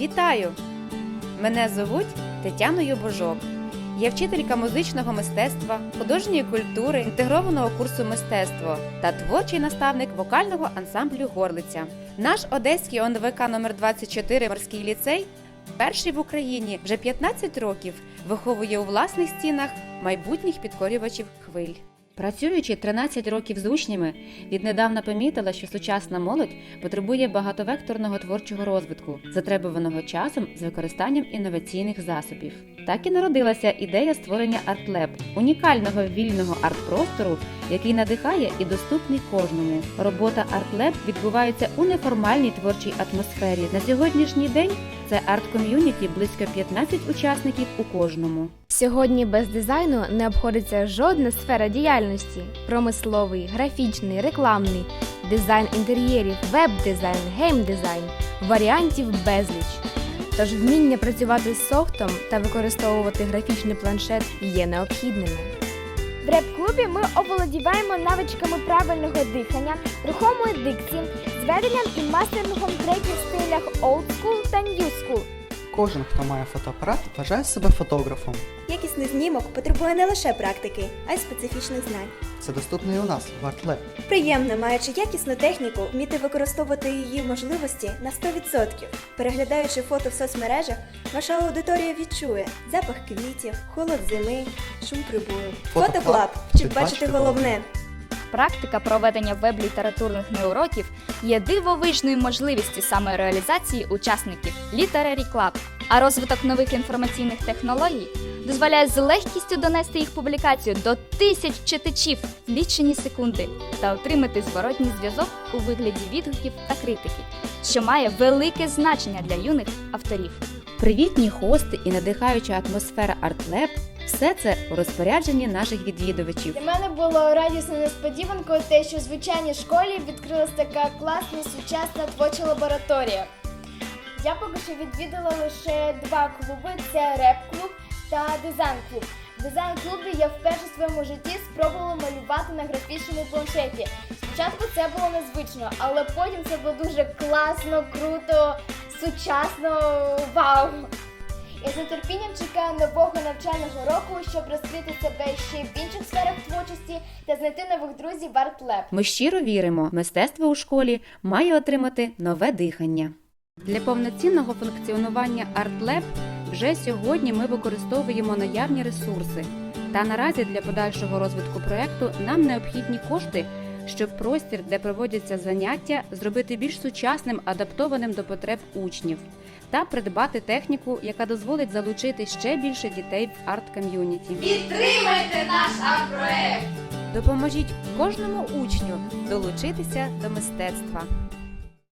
Вітаю! Мене звуть Тетяною Божок. Я вчителька музичного мистецтва, художньої культури, інтегрованого курсу мистецтво та творчий наставник вокального ансамблю Горлиця. Наш одеський ОНВК номер 24 морський ліцей перший в Україні вже 15 років виховує у власних стінах майбутніх підкорювачів хвиль. Працюючи 13 років з учнями, віднедавна помітила, що сучасна молодь потребує багатовекторного творчого розвитку, затребуваного часом з використанням інноваційних засобів. Так і народилася ідея створення ArtLab – унікального вільного арт-простору, який надихає і доступний кожному. Робота ArtLab відбувається у неформальній творчій атмосфері. На сьогоднішній день це арт-ком'юніті близько 15 учасників у кожному. Сьогодні без дизайну не обходиться жодна сфера діяльності: промисловий, графічний, рекламний, дизайн інтер'єрів, веб-дизайн, гейм-дизайн, варіантів безліч. Тож вміння працювати з софтом та використовувати графічний планшет є необхідними. В реп-клубі ми оволодіваємо навичками правильного дихання, рухомої дикції, зведенням і мастерингом треків стилях Old School та New School. Кожен, хто має фотоапарат, вважає себе фотографом. Якісний знімок потребує не лише практики, а й специфічних знань. Це доступно і у нас в ArtLab. Приємно, маючи якісну техніку, вміти використовувати її можливості на 100%. Переглядаючи фото в соцмережах, ваша аудиторія відчує запах квітів, холод зими, шум прибою. Фотоклаб Фотоклаб вчить бачити головне. Практика проведення веб-літературних неуроків є дивовижною можливістю самореалізації учасників Literary Club, а розвиток нових інформаційних технологій дозволяє з легкістю донести їх публікацію до тисяч читачів в лічені секунди та отримати зворотній зв'язок у вигляді відгуків та критики, що має велике значення для юних авторів. Привітні хости і надихаюча атмосфера ArtLab – все це у розпорядженні наших відвідувачів. Для мене було радісною несподіванкою те, що в звичайній школі відкрилась така класна сучасна творча лабораторія. Я поки що відвідала лише два клуби: це реп-клуб та дизайн-клуб. В дизайн-клубі я вперше в своєму житті спробувала малювати на графічному планшеті. Спочатку це було незвично, але потім це було дуже класно, круто, сучасно, вау! Я з нетерпінням чекаю нового навчального року, щоб розкрити себе ще в інших сферах творчості та знайти нових друзів в ArtLab. Ми щиро віримо, мистецтво у школі має отримати нове дихання. Для повноцінного функціонування ArtLab вже сьогодні ми використовуємо наявні ресурси. Та наразі для подальшого розвитку проекту нам необхідні кошти, щоб простір, де проводяться заняття, зробити більш сучасним, адаптованим до потреб учнів, та придбати техніку, яка дозволить залучити ще більше дітей в арт-ком'юніті. Підтримайте наш арт-проект! Допоможіть кожному учню долучитися до мистецтва.